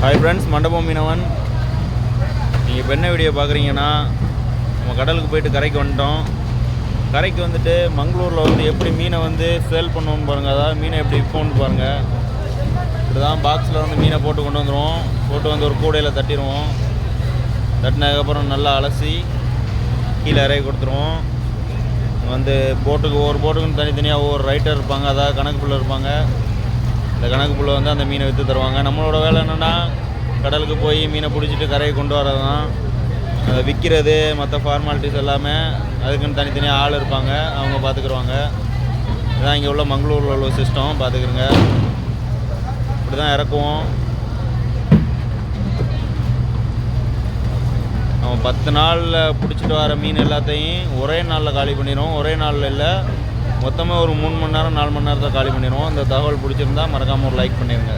Hi friends மண்டபம் மீனவன். நீங்கள் இப்போ என்ன வீடியோ பார்க்குறீங்கன்னா நம்ம கடலுக்கு போயிட்டு கரைக்கு வந்துட்டோம். கரைக்கு வந்துட்டு மங்களூரில் வந்து எப்படி மீனை வந்து சேல் பண்ணுவோன்னு பாருங்கள் அதாவது மீனை எப்படி விற்போம்னு பாருங்கள் இப்படி தான் பாக்ஸில் வந்து மீனை போட்டு கொண்டு வந்துடுவோம் போட்டு வந்து ஒரு கூடையில் தட்டிடுவோம். தட்டினதுக்கப்புறம் நல்லா அலசி கீழே இறக்கி கொடுத்துருவோம். வந்து போட்டுக்கு ஒவ்வொரு போட்டுக்கும் தனித்தனியாக ஒவ்வொரு ரைட்டர் இருப்பாங்க. அதாவது கணக்கு பிள்ளை இருப்பாங்க. அந்த கணக்கு புள்ள வந்து அந்த மீனை விற்று தருவாங்க. நம்மளோட வேலை என்னென்னா கடலுக்கு போய் மீனை பிடிச்சிட்டு கரையை கொண்டு வரது தான் அதை விற்கிறது மற்ற ஃபார்மாலிட்டிஸ் எல்லாமே அதுக்குன்னு தனித்தனியாக ஆள் இருப்பாங்க. அவங்க பார்த்துக்குருவாங்க இதான் இங்கே உள்ள மங்களூரில் உள்ள சிஸ்டம் பார்த்துக்குறங்க இப்படி தான் இறக்குவோம். அவன் பத்து நாளில் பிடிச்சிட்டு வர மீன் எல்லாத்தையும் ஒரே நாளில் காலி பண்ணிடுவோம் ஒரே நாளில் இல்லை மொத்தமாக ஒரு மூணு மணி நேரம் நாலு மணி நேரத்தில் காலி பண்ணிடுவோம். இந்த தகவல் பிடிச்சிருந்தா மறக்காமல் ஒரு லைக் பண்ணிடுங்க